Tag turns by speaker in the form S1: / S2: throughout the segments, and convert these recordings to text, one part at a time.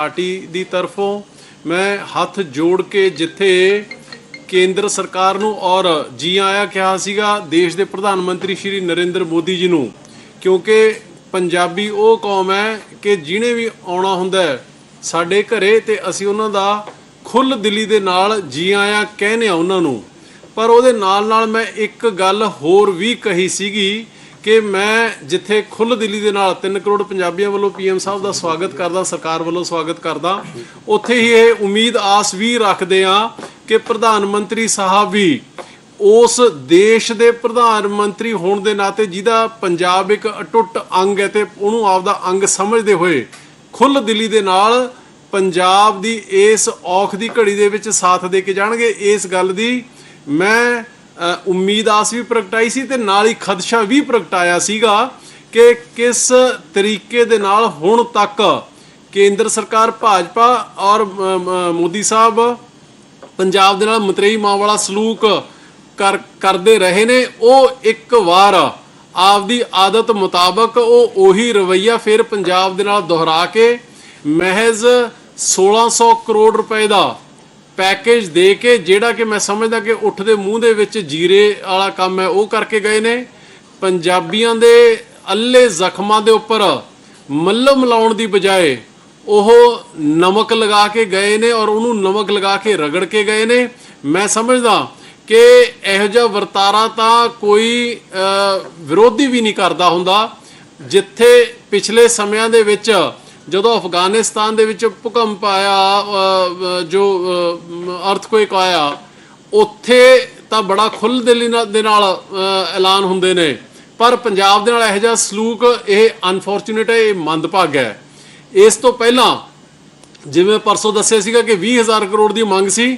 S1: Party ਦੀ ਤਰਫੋਂ ਮੈਂ ਹੱਥ ਜੋੜ ਕੇ ਜਿੱਥੇ ਕੇਂਦਰ ਸਰਕਾਰ ਨੂੰ ਔਰ ਜੀ ਆਇਆ ਕਿਹਾ ਸੀਗਾ, ਦੇਸ਼ ਦੇ ਪ੍ਰਧਾਨ ਮੰਤਰੀ ਸ਼੍ਰੀ ਨਰਿੰਦਰ ਮੋਦੀ ਜੀ ਨੂੰ, ਕਿਉਂਕਿ ਪੰਜਾਬੀ ਉਹ ਕੌਮ ਹੈ ਕਿ ਜਿਹਨੇ ਵੀ ਆਉਣਾ ਹੁੰਦਾ ਸਾਡੇ ਘਰੇ ਤੇ ਅਸੀਂ ਉਹਨਾਂ ਦਾ ਖੁੱਲ ਦਿਲੀ ਦੇ ਨਾਲ ਜੀ ਆਇਆ ਕਹਿੰਦੇ ਆ ਉਹਨਾਂ ਨੂੰ। ਪਰ ਉਹਦੇ ਨਾਲ ਨਾਲ ਮੈਂ ਇੱਕ ਗੱਲ ਹੋਰ ਵੀ ਕਹੀ ਸੀਗੀ ਕਿ ਮੈਂ ਜਿੱਥੇ ਖੁੱਲ੍ਹ ਦਿਲੀ ਦੇ ਨਾਲ 3 ਕਰੋੜ ਪੰਜਾਬੀਆਂ ਵੱਲੋਂ ਪੀਐਮ ਸਾਹਿਬ ਦਾ ਸਵਾਗਤ ਕਰਦਾ, ਸਰਕਾਰ ਵੱਲੋਂ ਸਵਾਗਤ ਕਰਦਾ, ਉੱਥੇ ਹੀ ਇਹ ਉਮੀਦ ਆਸ ਵੀ ਰੱਖਦੇ ਆ ਕਿ ਪ੍ਰਧਾਨ ਮੰਤਰੀ ਸਾਹਿਬ ਵੀ ਉਸ ਦੇਸ਼ ਦੇ ਪ੍ਰਧਾਨ ਮੰਤਰੀ ਹੋਣ ਦੇ ਨਾਤੇ ਜਿਹਦਾ ਪੰਜਾਬ ਇੱਕ ਅਟੁੱਟ ਅੰਗ ਹੈ ਤੇ ਉਹਨੂੰ ਆਪਦਾ ਅੰਗ ਸਮਝਦੇ ਹੋਏ ਖੁੱਲ੍ਹ ਦਿਲੀ ਦੇ ਨਾਲ ਪੰਜਾਬ ਦੀ ਇਸ ਔਖ ਦੀ ਘੜੀ ਦੇ ਵਿੱਚ ਸਾਥ ਦੇ ਕੇ ਜਾਣਗੇ। ਇਸ ਗੱਲ ਦੀ ਮੈਂ ਉਮੀਦ ਆਸ ਵੀ ਪ੍ਰਗਟਾਈ ਸੀ ਤੇ ਨਾਲ ਹੀ ਖਦਸ਼ਾ ਵੀ ਪ੍ਰਗਟਾਇਆ ਸੀਗਾ ਕਿ ਕਿਸ ਤਰੀਕੇ ਦੇ ਨਾਲ ਹੁਣ ਤੱਕ ਕੇਂਦਰ ਸਰਕਾਰ, ਭਾਜਪਾ ਔਰ ਮੋਦੀ ਸਾਹਿਬ ਪੰਜਾਬ ਦੇ ਨਾਲ ਮਤਰੇਈ ਮਾਂ ਵਾਲਾ ਸਲੂਕ ਕਰ, ਕਰਦੇ ਰਹੇ ਨੇ। ਉਹ ਇੱਕ ਵਾਰ ਆਪਦੀ ਆਦਤ ਮੁਤਾਬਕ ਉਹ ਉਹੀ ਰਵਈਆ ਫਿਰ ਪੰਜਾਬ ਦੇ ਨਾਲ ਦੁਹਰਾ ਕੇ ਮਹਿਜ਼ 1600 ਕਰੋੜ ਰੁਪਏ ਦਾ ਪੈਕੇਜ ਦੇ ਕੇ ਜਿਹੜਾ ਕਿ ਮੈਂ ਸਮਝਦਾ ਕਿ ਉੱਠ ਦੇ ਮੂੰਹ ਦੇ ਵਿੱਚ ਜੀਰੇ ਵਾਲਾ ਕੰਮ ਹੈ, ਉਹ ਕਰਕੇ ਗਏ ਨੇ। ਪੰਜਾਬੀਆਂ ਦੇ ਅੱਲੇ ਜ਼ਖਮਾਂ ਦੇ ਉੱਪਰ ਮੱਲਮ ਲਾਉਣ ਦੀ ਬਜਾਏ ਉਹ ਨਮਕ ਲਗਾ ਕੇ ਗਏ ਨੇ ਔਰ ਉਹਨੂੰ ਨਮਕ ਲਗਾ ਕੇ ਰਗੜ ਕੇ ਗਏ ਨੇ। ਮੈਂ ਸਮਝਦਾ ਕਿ ਇਹੋ ਜਿਹਾ ਵਰਤਾਰਾ ਤਾਂ ਕੋਈ ਵਿਰੋਧੀ ਵੀ ਨਹੀਂ ਕਰਦਾ ਹੁੰਦਾ, ਜਿੱਥੇ ਪਿਛਲੇ ਸਮਿਆਂ ਦੇ ਵਿੱਚ ਜਦੋਂ ਅਫਗਾਨਿਸਤਾਨ ਦੇ ਵਿੱਚ ਭੂਕੰਪ ਆਇਆ ਜੋ ਅਰਥਕੁਏਕ ਆਇਆ, ਉੱਥੇ ਤਾਂ ਬੜਾ ਖੁੱਲ੍ਹ ਦਿਲੀ ਦੇ ਨਾਲ ਐਲਾਨ ਹੁੰਦੇ ਨੇ। ਪਰ ਪੰਜਾਬ ਦੇ ਨਾਲ ਇਹੋ ਜਿਹਾ ਸਲੂਕ, ਇਹ ਅਨਫੋਰਚੂਨੇਟ ਹੈ, ਇਹ ਮੰਦਭਾਗ ਹੈ। ਇਸ ਤੋਂ ਪਹਿਲਾਂ, ਜਿਵੇਂ ਪਰਸੋਂ ਦੱਸਿਆ ਸੀਗਾ ਕਿ 20000 ਕਰੋੜ ਦੀ ਮੰਗ ਸੀ,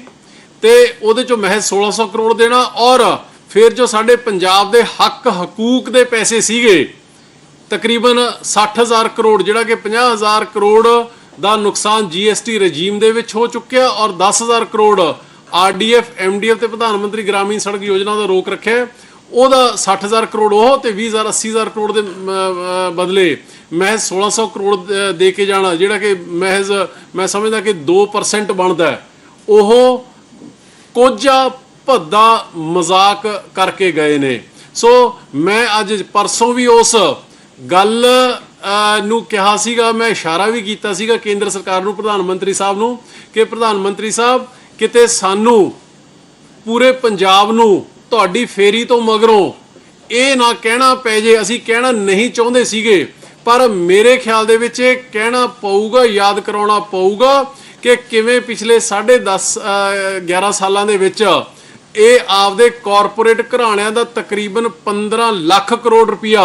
S1: ਤੇ ਉਹਦੇ ਚੋਂ ਮਹਿਜ਼ 1600 ਕਰੋੜ ਦੇਣਾ, ਔਰ ਫਿਰ ਜੋ ਸਾਡੇ ਪੰਜਾਬ ਦੇ ਹੱਕ ਹਕੂਕ ਦੇ ਪੈਸੇ ਸੀਗੇ ਤਕਰੀਬਨ 60000 ਕਰੋੜ, ਜਿਹੜਾ ਕਿ 50000 ਕਰੋੜ ਦਾ ਨੁਕਸਾਨ ਜੀਐਸਟੀ ਰਜੀਮ ਦੇ ਵਿੱਚ ਹੋ ਚੁੱਕਿਆ ਔਰ 10000 ਕਰੋੜ ਆਰਡੀਐਫ ਐਮਡੀਐਫ ਤੇ ਪ੍ਰਧਾਨ ਮੰਤਰੀ ਗ੍ਰਾਮੀਣ ਸੜਕ ਯੋਜਨਾ ਦਾ ਰੋਕ ਰੱਖਿਆ ਹੈ। ਉਹਦਾ 60000 ਕਰੋੜ ਉਹ ਤੇ 20000 80000 ਕਰੋੜ ਦੇ ਬਦਲੇ ਮਹਿਜ਼ 1600 ਕਰੋੜ ਦੇ- ਕੇ ਜਾਣਾ, ਜਿਹੜਾ ਕਿ ਮਹਿਜ਼ ਮੈਂ ਸਮਝਦਾ ਕਿ 2% ਬਣਦਾ ਉਹ ਕੋਝਾ ਭੱਦਾ ਮਜ਼ਾਕ ਕਰਕੇ ਗਏ ਨੇ ਸੋ ਮੈਂ ਅੱਜ ਪਰਸੋਂ ਵੀ ਉਸ ਗੱਲ ਨੂੰ ਕਿਹਾ ਸੀਗਾ, ਮੈਂ ਇਸ਼ਾਰਾ ਵੀ ਕੀਤਾ ਸੀਗਾ ਕੇਂਦਰ ਸਰਕਾਰ ਨੂੰ, ਪ੍ਰਧਾਨ ਮੰਤਰੀ ਸਾਹਿਬ ਨੂੰ, ਕਿ ਪ੍ਰਧਾਨ ਮੰਤਰੀ ਸਾਹਿਬ, ਕਿਤੇ ਸਾਨੂੰ ਪੂਰੇ ਪੰਜਾਬ ਨੂੰ ਤੁਹਾਡੀ ਫੇਰੀ ਤੋਂ ਮਗਰੋਂ ਇਹ ਨਾ ਕਹਿਣਾ ਪੈ ਜੇ, ਅਸੀਂ ਕਹਿਣਾ ਨਹੀਂ ਚਾਹੁੰਦੇ ਸੀਗੇ, ਪਰ ਮੇਰੇ ਖਿਆਲ ਦੇ ਵਿੱਚ ਇਹ ਕਹਿਣਾ ਪਊਗਾ, ਯਾਦ ਕਰਾਉਣਾ ਪਊਗਾ ਕਿ ਕਿਵੇਂ ਪਿਛਲੇ 10.5 11 ਸਾਲਾਂ ਦੇ ਵਿੱਚ ਇਹ ਆਪਦੇ ਕਾਰਪੋਰੇਟ ਘਰਾਣਿਆਂ ਦਾ ਤਕਰੀਬਨ 15 ਲੱਖ ਕਰੋੜ ਰੁਪਇਆ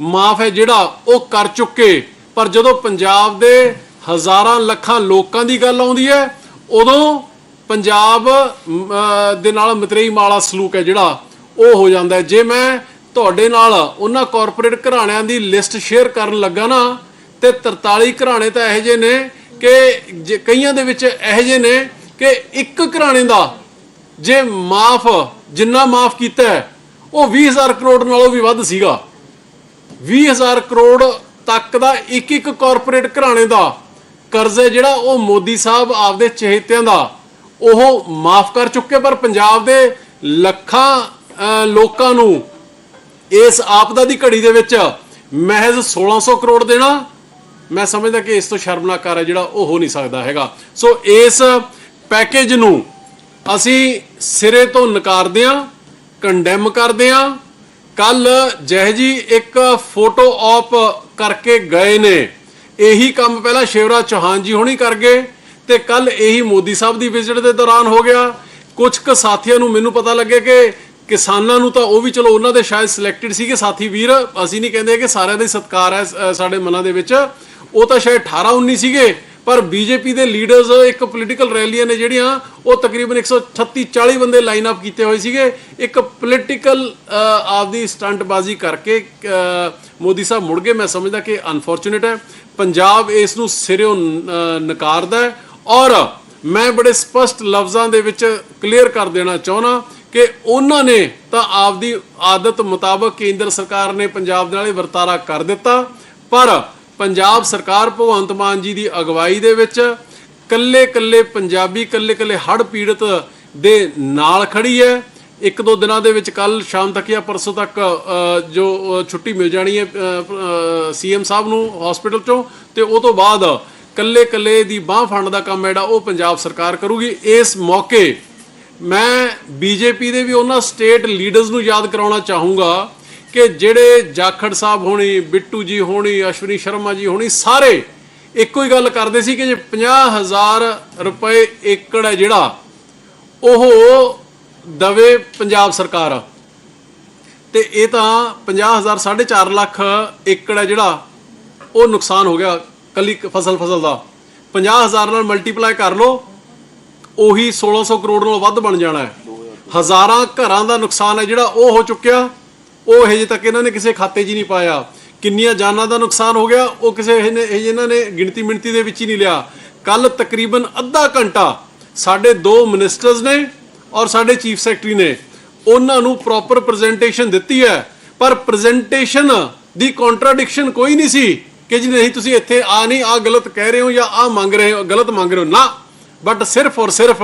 S1: ਮਾਫ ਹੈ ਜਿਹੜਾ ਉਹ ਕਰ ਚੁੱਕੇ। ਪਰ ਜਦੋਂ ਪੰਜਾਬ ਦੇ ਹਜ਼ਾਰਾਂ ਲੱਖਾਂ ਲੋਕਾਂ ਦੀ ਗੱਲ ਆਉਂਦੀ ਹੈ ਉਦੋਂ ਪੰਜਾਬ ਦੇ ਨਾਲ ਮਤਰੇਈ ਮਾਲਾ ਸਲੂਕ ਹੈ ਜਿਹੜਾ ਉਹ ਹੋ ਜਾਂਦਾ ਜੇ ਮੈਂ ਤੁਹਾਡੇ ਨਾਲ ਉਹਨਾਂ ਕਾਰਪੋਰੇਟ ਘਰਾਣਿਆਂ ਦੀ ਲਿਸਟ ਸ਼ੇਅਰ ਕਰਨ ਲੱਗਾ ਨਾ ਤੇ 43 ਘਰਾਣੇ ਤਾਂ ਇਹੋ ਜਿਹੇ ਨੇ ਕਿ ਜੇ- ਕਈਆਂ ਦੇ ਵਿੱਚ ਇਹੋ ਜਿਹੇ ਨੇ ਕਿ ਇੱਕ ਘਰਾਣੇ ਦਾ ਜੇ ਮਾਫ ਜਿੰਨਾ ਮਾਫ ਕੀਤਾ ਹੈ, ਉਹ 20000 ਕਰੋੜ ਨਾਲੋਂ ਵੀ ਵੱਧ ਸੀਗਾ। 20000 ਕਰੋੜ ਤੱਕ ਦਾ ਇੱਕ ਇੱਕ ਕਾਰਪੋਰੇਟ ਘਰਾਣੇ ਦਾ ਕਰਜ਼ ਹੈ ਜਿਹੜਾ ਉਹ ਮੋਦੀ ਸਾਹਿਬ ਆਪਦੇ ਚਹੇਤਿਆਂ ਦਾ, ਉਹ ਮਾਫ ਕਰ ਚੁੱਕੇ ਪਰ ਪੰਜਾਬ ਦੇ ਲੱਖਾਂ ਲੋਕਾਂ ਨੂੰ ਇਸ ਆਪਦਾ ਦੀ ਘੜੀ ਦੇ ਵਿੱਚ ਮਹਿਜ਼ 1600 ਕਰੋੜ ਦੇਣਾ, ਮੈਂ ਸਮਝਦਾ ਕਿ ਇਸ ਤੋਂ ਸ਼ਰਮਨਾਕ ਹੈ ਜਿਹੜਾ ਉਹ ਹੋ ਨਹੀਂ ਸਕਦਾ ਹੈਗਾ। ਸੋ ਇਸ ਪੈਕੇਜ ਨੂੰ ਅਸੀਂ ਸਿਰੇ ਤੋਂ ਨਕਾਰਦੇ ਹਾਂ ਕੰਡੈਮ ਕਰਦੇ ਹਾਂ ਕੱਲ ਜਹ ਜੀ ਇੱਕ ਫੋਟੋ ਆਪ ਕਰਕੇ ਗਏ ਨੇ। ਇਹੀ ਕੰਮ ਪਹਿਲਾਂ ਸ਼ਿਵਰਾਜ ਚੌਹਾਨ ਜੀ ਹੁਣੀ ਕਰ ਗਏ ਤੇ ਕੱਲ ਇਹੀ ਮੋਦੀ ਸਾਹਿਬ ਦੀ ਵਿਜ਼ਿਟ ਦੇ ਦੌਰਾਨ ਹੋ ਗਿਆ। ਕੁਝ ਕੁ ਸਾਥੀਆਂ ਨੂੰ ਮੈਨੂੰ ਪਤਾ ਲੱਗੇ ਕਿ ਕਿਸਾਨਾਂ ਨੂੰ ਤਾਂ ਉਹ ਵੀ ਚਲੋ ਉਹਨਾਂ ਦੇ ਸ਼ਾਇਦ ਸਿਲੈਕਟਡ ਸੀਗੇ ਸਾਥੀ ਵੀਰ। ਅਸੀਂ ਨਹੀਂ ਕਹਿੰਦੇ ਕਿ ਸਾਰਿਆਂ ਦਾ ਹੀ ਸਤਿਕਾਰ ਹੈ ਸਾਡੇ ਮਨਾਂ ਦੇ ਵਿੱਚ। ਉਹ ਤਾਂ ਸ਼ਾਇਦ 18 19 ਸੀਗੇ। ਪਰ ਬੀਜੇਪੀ ਦੇ ਲੀਡਰਸ ਇੱਕ ਪੋਲੀਟੀਕਲ ਰੈਲੀਆਂ ਨੇ ਜਿਹੜੀਆਂ, ਉਹ ਤਕਰੀਬਨ 136 40 ਬੰਦੇ ਲਾਈਨ ਅਪ ਕੀਤੇ ਹੋਏ ਸੀਗੇ। ਇੱਕ ਪੋਲੀਟੀਕਲ ਆਪਦੀ ਸਟੰਟਬਾਜ਼ੀ ਕਰਕੇ ਮੋਦੀ ਸਾਹਿਬ ਮੁੜ ਗਏ। ਮੈਂ ਸਮਝਦਾ ਕਿ ਅਨਫੋਰਚੂਨੇਟ ਹੈ। ਪੰਜਾਬ ਇਸ ਨੂੰ ਸਿਰਿਓਂ ਨਕਾਰਦਾ ਹੈ। ਔਰ ਮੈਂ ਬੜੇ ਸਪਸ਼ਟ ਲਫ਼ਜ਼ਾਂ ਦੇ ਵਿੱਚ ਕਲੀਅਰ ਕਰ ਦੇਣਾ ਚਾਹੁੰਦਾ ਕਿ ਉਹਨਾਂ ਨੇ ਤਾਂ ਆਪਦੀ ਆਦਤ ਮੁਤਾਬਕ ਕੇਂਦਰ ਸਰਕਾਰ ਨੇ ਪੰਜਾਬ ਦੇ ਨਾਲ ਵਰਤਾਰਾ ਕਰ ਦਿੱਤਾ। ਪਰ ਪੰਜਾਬ ਸਰਕਾਰ ਭਗਵੰਤ ਮਾਨ ਜੀ ਦੀ ਅਗਵਾਈ ਦੇ ਵਿੱਚ ਕੱਲੇ ਕੱਲੇ ਪੰਜਾਬੀ, ਕੱਲੇ ਕੱਲੇ ਹੜ੍ਹ ਪੀੜਤ ਦੇ ਨਾਲ ਖੜੀ ਹੈ। ਇੱਕ ਦੋ ਦਿਨਾਂ ਦੇ ਵਿੱਚ ਕੱਲ ਸ਼ਾਮ ਤੱਕ ਜਾਂ ਪਰਸੋਂ ਤੱਕ ਜੋ ਛੁੱਟੀ ਮਿਲ ਜਾਣੀ ਹੈ ਸੀਐਮ ਸਾਹਿਬ ਨੂੰ ਹਸਪੀਟਲ ਚੋਂ ਤੇ ਉਹ ਤੋਂ ਬਾਅਦ ਕੱਲੇ ਕੱਲੇ ਦੀ ਬਾਹ ਫੰਡ ਦਾ ਕੰਮ ਜਿਹੜਾ ਉਹ ਪੰਜਾਬ ਸਰਕਾਰ ਕਰੂਗੀ। ਇਸ ਮੌਕੇ ਮੈਂ ਬੀਜੇਪੀ ਦੇ ਵੀ ਉਹਨਾਂ ਸਟੇਟ ਲੀਡਰਸ ਨੂੰ ਯਾਦ ਕਰਾਉਣਾ ਚਾਹੂੰਗਾ ਕਿ ਜਿਹੜੇ ਜਾਖੜ ਸਾਹਿਬ ਹੋਣੀ, ਬਿੱਟੂ ਜੀ ਹੋਣੀ, ਅਸ਼ਵਨੀ ਸ਼ਰਮਾ ਜੀ ਹੋਣੀ, ਸਾਰੇ ਇੱਕੋ ਹੀ ਗੱਲ ਕਰਦੇ ਸੀ ਕਿ ਜੇ 50000 ਰੁਪਏ ਏਕੜ ਹੈ ਜਿਹੜਾ, ਉਹ ਦਵੇ ਪੰਜਾਬ ਸਰਕਾਰ ਤੇ ਇਹ ਤਾਂ 50000 4.5 ਲੱਖ ਏਕੜ ਹੈ ਜਿਹੜਾ, ਉਹ ਨੁਕਸਾਨ ਹੋ ਗਿਆ ਕੱਲੀ ਫਸਲ ਫਸਲ ਦਾ। 50000 ਨਾਲ ਮਲਟੀਪਲਾਈ ਕਰ ਲਓ, ਉਹੀ 1600 ਕਰੋੜ ਨਾਲੋਂ ਵੱਧ ਬਣ ਜਾਣਾ ਹੈ। ਹਜ਼ਾਰਾਂ ਘਰਾਂ ਦਾ ਨੁਕਸਾਨ ਹੈ ਜਿਹੜਾ, ਉਹ ਹੋ ਚੁੱਕਿਆ। ਉਹ ਹਜੇ ਤੱਕ ਇਹਨਾਂ ਨੇ ਕਿਸੇ ਖਾਤੇ 'ਚ ਹੀ ਨਹੀਂ ਪਾਇਆ, ਕਿੰਨੀਆਂ ਜਾਨਾਂ ਦਾ ਨੁਕਸਾਨ ਹੋ ਗਿਆ, ਉਹ ਕਿਸੇ ਨੇ ਇਹਨਾਂ ਨੇ ਗਿਣਤੀ ਮਿਣਤੀ ਦੇ ਵਿੱਚ ਹੀ ਨਹੀਂ ਲਿਆ। ਕੱਲ ਤਕਰੀਬਨ ਅੱਧਾ ਘੰਟਾ ਸਾਡੇ ਦੋ ਮਿਨਿਸਟਰਸ ਨੇ ਔਰ ਸਾਡੇ ਚੀਫ ਸੈਕਟਰੀ ਨੇ ਉਹਨਾਂ ਨੂੰ ਪ੍ਰੋਪਰ ਪ੍ਰੈਜੈਂਟੇਸ਼ਨ ਦਿੱਤੀ ਹੈ। ਪਰ ਪ੍ਰੈਜੈਂਟੇਸ਼ਨ ਦੀ ਕੰਟਰਾਡਿਕਸ਼ਨ ਕੋਈ ਨਹੀਂ ਸੀ ਕਿ ਜੀ ਨਹੀਂ, ਤੁਸੀਂ ਇੱਥੇ ਆ ਨਹੀਂ, ਆ ਗਲਤ ਕਹਿ ਰਹੇ ਹੋ ਜਾਂ ਆ ਮੰਗ ਰਹੇ ਹੋ, ਗਲਤ ਮੰਗ ਰਹੇ ਹੋ। ਨਾ ਬਟ ਸਿਰਫ ਔਰ ਸਿਰਫ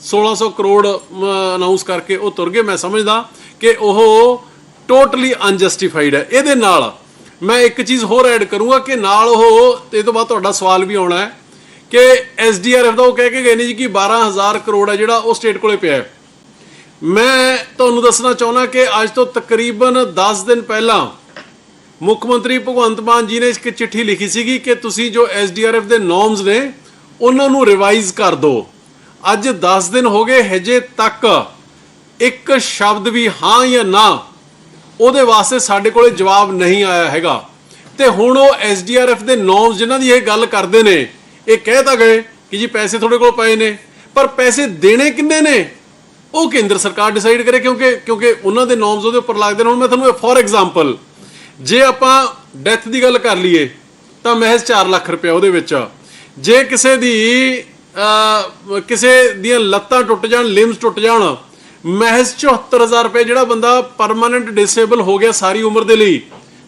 S1: 1600 ਕਰੋੜ ਅਨਾਉਂਸ ਕਰਕੇ ਉਹ ਤੁਰ ਗਏ। ਮੈਂ ਸਮਝਦਾ ਕਿ ਉਹ ਟੋਟਲੀ ਅਨਜਸਟੀਫਾਈਡ ਹੈ। ਇਹਦੇ ਨਾਲ ਮੈਂ ਇੱਕ ਚੀਜ਼ ਹੋਰ ਐਡ ਕਰੂੰਗਾ ਕਿ ਨਾਲ ਉਹ ਇਹ ਤੋਂ ਬਾਅਦ ਤੁਹਾਡਾ ਸਵਾਲ ਵੀ ਆਉਣਾ ਹੈ ਕਿ ਐਸਡੀਆਰਐਫ ਦਾ ਉਹ ਕਹਿ ਕੇ ਗਏ ਨੇ ਜੀ ਕਿ 12000 ਕਰੋੜ ਹੈ ਜਿਹੜਾ ਉਹ ਸਟੇਟ ਕੋਲੇ ਪਿਆ ਹੈ। ਮੈਂ ਤੁਹਾਨੂੰ ਦੱਸਣਾ ਚਾਹੁੰਦਾ ਕਿ ਅੱਜ ਤੋਂ ਤਕਰੀਬਨ 10 ਦਿਨ ਪਹਿਲਾਂ ਮੁੱਖ ਮੰਤਰੀ ਭਗਵੰਤ ਮਾਨ ਜੀ ਨੇ ਇੱਕ ਚਿੱਠੀ ਲਿਖੀ ਸੀਗੀ ਕਿ ਤੁਸੀਂ ਜੋ ਐਸਡੀਆਰਐਫ ਦੇ ਨੋਰਮਸ ਨੇ, ਉਹਨਾਂ ਨੂੰ ਰਿਵਾਈਜ਼ ਕਰ ਦਿਓ ਅੱਜ 10 ਦਿਨ ਹੋ ਗਏ, ਹਜੇ ਤੱਕ ਇੱਕ ਸ਼ਬਦ ਵੀ ਹਾਂ ਜਾਂ ਨਾ ਉਹਦੇ ਵਾਸਤੇ ਸਾਡੇ ਕੋਲੇ ਜਵਾਬ ਨਹੀਂ ਆਇਆ ਹੈਗਾ। ਤੇ ਹੁਣ ਉਹ ਐਸਡੀਆਰਐਫ ਦੇ ਨੋਰਮਸ ਜਿਨ੍ਹਾਂ ਦੀ ਇਹ ਗੱਲ ਕਰਦੇ ਨੇ, ਇਹ ਕਹਿ ਤਾਂ ਗਏ ਕਿ ਜੀ ਪੈਸੇ ਤੁਹਾਡੇ ਕੋਲ ਪਏ ਨੇ, ਪਰ ਪੈਸੇ ਦੇਣੇ ਕਿੰਨੇ ਨੇ? ਉਹ ਕੇਂਦਰ ਸਰਕਾਰ ਡਿਸਾਈਡ ਕਰੇ ਕਿਉਂਕਿ ਕਿਉਂਕਿ ਉਹਨਾਂ ਦੇ ਨੋਰਮਸ ਉਹਦੇ ਉੱਪਰ ਲੱਗਦੇ ਨੇ। ਹੁਣ ਮੈਂ ਤੁਹਾਨੂੰ ਫੋਰ ਐਗਜ਼ਾਮਪਲ ਜੇ ਆਪਾਂ ਡੈਥ ਦੀ ਗੱਲ ਕਰ ਲਈਏ, ਤਾਂ ਮਹਿਜ਼ 4 ਲੱਖ ਰੁਪਏ ਉਹਦੇ ਵਿੱਚ। ਜੇ ਕਿਸੇ ਦੀ ਕਿਸੇ ਦੀਆਂ ਲੱਤਾਂ ਟੁੱਟ ਜਾਣ ਲਿਮਸ ਟੁੱਟ ਜਾਣ ਮਹਿਜ਼ 74000 ਰੁਪਏ ਜਿਹੜਾ ਬੰਦਾ ਪਰਮਾਨੈਂਟ ਡਿਸੇਬਲ ਹੋ ਗਿਆ ਸਾਰੀ ਉਮਰ ਦੇ ਲਈ।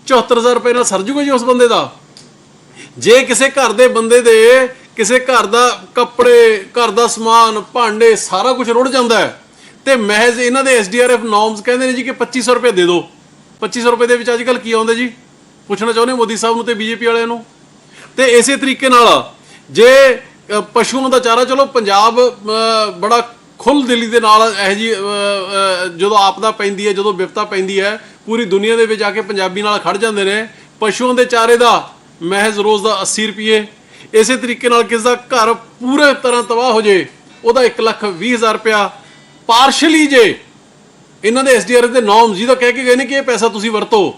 S1: 74000 ਰੁਪਏ ਨਾਲ ਸਰ ਜੂਗਾ ਜੀ ਉਸ ਬੰਦੇ ਦਾ? ਜੇ ਕਿਸੇ ਘਰ ਦੇ ਬੰਦੇ ਦੇ ਕਿਸੇ ਘਰ ਦਾ ਕੱਪੜੇ ਘਰ ਦਾ ਸਮਾਨ ਭਾਂਡੇ ਸਾਰਾ ਕੁਝ ਰੁੜ ਜਾਂਦਾ ਹੈ ਤੇ ਮਹਿਜ਼ ਇਹਨਾਂ ਦੇ ਐਸਡੀਆਰਐਫ ਨੋਰਮਸ ਕਹਿੰਦੇ ਨੇ ਜੀ ਕਿ 2500 ਰੁਪਏ ਦੇ ਦਿਓ 2500 ਰੁਪਏ ਦੇ ਵਿੱਚ ਅੱਜ ਕੱਲ ਕੀ ਆਉਂਦਾ ਜੀ? ਪੁੱਛਣਾ ਚਾਹੁੰਦੇ ਮੋਦੀ ਸਾਹਿਬ ਨੂੰ ਤੇ ਬੀਜੇਪੀ ਵਾਲਿਆਂ ਨੂੰ? ਤੇ ਇਸੇ ਤਰੀਕੇ ਨਾਲ ਜੇ ਅ, ਪਸ਼ੂਆਂ ਦਾ ਚਾਰਾ ਚਲੋ ਪੰਜਾਬ ਬੜਾ ਖੁੱਲ ਦਿਲੀ ਦੇ ਨਾਲ ਇਹ ਜੀ ਜਦੋਂ ਆਪਦਾ ਪੈਂਦੀ ਹੈ, ਜਦੋਂ ਵਿਪਤਾ ਪੈਂਦੀ ਹੈ, ਪੂਰੀ ਦੁਨੀਆ ਦੇ ਵਿੱਚ ਆ ਕੇ ਪੰਜਾਬੀ ਨਾਲ ਖੜ ਜਾਂਦੇ ਨੇ। ਪਸ਼ੂਆਂ ਦੇ ਚਾਰੇ ਦਾ ਮਹਿਜ਼ ਰੋਜ਼ ਦਾ 80 ਰੁਪਏ ਇਸੇ ਤਰੀਕੇ ਨਾਲ ਕਿਸ ਦਾ ਘਰ ਪੂਰੇ ਤਰ੍ਹਾਂ ਤਬਾਹ ਹੋ ਜੇ, ਉਹਦਾ 1 ਲੱਖ 20 ਹਜ਼ਾਰ ਰੁਪਇਆ ਪਾਰਸ਼ਲੀ ਜੇ। ਇਹਨਾਂ ਦੇ ਐਸਡੀਆਰਐਫ ਦੇ ਨੋਰਮਸ ਜਿਹਦਾ ਕਹਿ ਕੇ ਗਏ ਨੇ ਕਿ ਇਹ ਪੈਸਾ ਤੁਸੀਂ ਵਰਤੋ।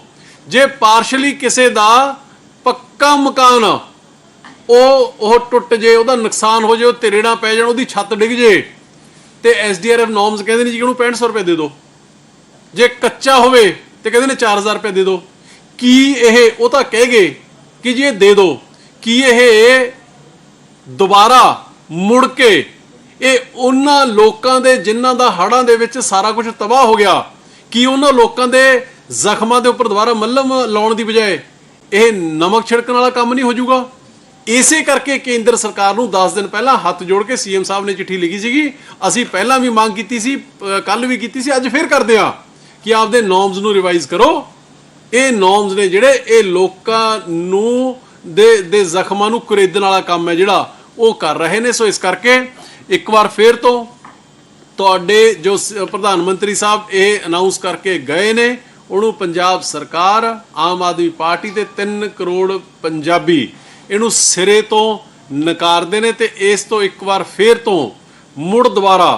S1: ਜੇ ਪਾਰਸ਼ਲੀ ਕਿਸੇ ਦਾ ਪੱਕਾ ਮਕਾਨ, ਉਹ ਉਹ ਟੁੱਟ ਜੇ, ਉਹਦਾ ਨੁਕਸਾਨ ਹੋ ਜੇ, ਉਹ ਤਿਰੇੜਾਂ ਪੈ ਜਾਣ, ਉਹਦੀ ਛੱਤ ਡਿੱਗ ਜੇ ਤੇ ਐਸਡੀਆਰਐਫ ਨੋਰਮਸ ਕਹਿੰਦੇ ਨੇ ਜੀ ਕਿ ਉਹਨੂੰ 6500 ਰੁਪਏ ਦੇ ਦਿਓ। ਜੇ ਕੱਚਾ ਹੋਵੇ ਤੇ ਕਹਿੰਦੇ ਨੇ 4000 ਰੁਪਏ ਦੇ ਦਿਓ। ਕੀ ਇਹ, ਉਹ ਤਾਂ ਕਹਿ ਗਏ ਕਿ ਜੀ ਇਹ ਦੇ ਦਿਓ। ਕੀ ਇਹ ਦੁਬਾਰਾ ਮੁੜ ਕੇ ਇਹ ਉਹਨਾਂ ਲੋਕਾਂ ਦੇ, ਜਿਨ੍ਹਾਂ ਦਾ ਹੜਾਂ ਦੇ ਵਿੱਚ ਸਾਰਾ ਕੁਝ ਤਬਾਹ ਹੋ ਗਿਆ, ਕੀ ਉਹਨਾਂ ਲੋਕਾਂ ਦੇ ਜ਼ਖਮਾਂ ਦੇ ਉੱਪਰ ਦੁਬਾਰਾ ਮੱਲਮ ਲਾਉਣ ਦੀ ਬਜਾਏ ਇਹ ਨਮਕ ਛਿੜਕਣ ਵਾਲਾ ਕੰਮ ਨਹੀਂ ਹੋ ਜਾਊਗਾ? ਇਸੇ ਕਰਕੇ ਕੇਂਦਰ ਸਰਕਾਰ ਨੂੰ 10 ਦਿਨ ਪਹਿਲਾਂ ਹੱਥ ਜੋੜ ਕੇ ਸੀਐਮ ਸਾਹਿਬ ਨੇ ਚਿੱਠੀ ਲਿਖੀ ਸੀਗੀ। ਅਸੀਂ ਪਹਿਲਾਂ ਵੀ ਮੰਗ ਕੀਤੀ ਸੀ ਕੱਲ ਵੀ ਕੀਤੀ ਸੀ, ਅੱਜ ਫੇਰ ਕਰਦੇ ਆ ਕਿ ਆਪਦੇ ਨੋਰਮਸ ਨੂੰ ਰਿਵਾਈਜ਼ ਕਰੋ। ਇਹ ਨੋਰਮਸ ਨੇ ਜਿਹੜੇ ਇਹ ਲੋਕਾਂ ਨੂੰ ਦੇ ਦੇ ਜ਼ਖਮਾਂ ਨੂੰ ਕੁਰੇਦਣ ਵਾਲਾ ਕੰਮ ਹੈ ਜਿਹੜਾ ਉਹ ਕਰ ਰਹੇ ਨੇ। ਸੋ ਇਸ ਕਰਕੇ ਇੱਕ ਵਾਰ ਫੇਰ ਤੋਂ ਤੁਹਾਡੇ ਜੋ ਪ੍ਰਧਾਨ ਮੰਤਰੀ ਸਾਹਿਬ ਇਹ ਅਨਾਉਂਸ ਕਰਕੇ ਗਏ ਨੇ, ਉਹਨੂੰ ਪੰਜਾਬ ਸਰਕਾਰ, ਆਮ ਆਦਮੀ ਪਾਰਟੀ ਤੇ 3 ਕਰੋੜ ਪੰਜਾਬੀ ਇਹਨੂੰ ਸਿਰੇ ਤੋਂ ਨਕਾਰਦੇ ਨੇ ਤੇ ਇਸ ਤੋਂ ਇੱਕ ਵਾਰ ਫੇਰ ਤੋਂ ਮੁੜ ਦੁਬਾਰਾ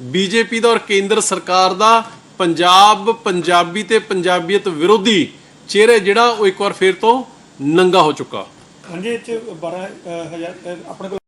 S1: ਬੀਜੇਪੀ ਦਾ ਔਰ ਕੇਂਦਰ ਸਰਕਾਰ ਦਾ ਪੰਜਾਬ, ਪੰਜਾਬੀ ਤੇ ਪੰਜਾਬੀਅਤ ਵਿਰੋਧੀ ਚਿਹਰਾ ਜਿਹੜਾ ਉਹ ਇੱਕ ਵਾਰ ਫੇਰ ਤੋਂ ਨੰਗਾ ਹੋ ਚੁੱਕਾ।
S2: ਹਾਂਜੀ, ਇਹ ਚ 12 ਹਜ਼ਾਰ ਆਪਣੇ ਕੋਲ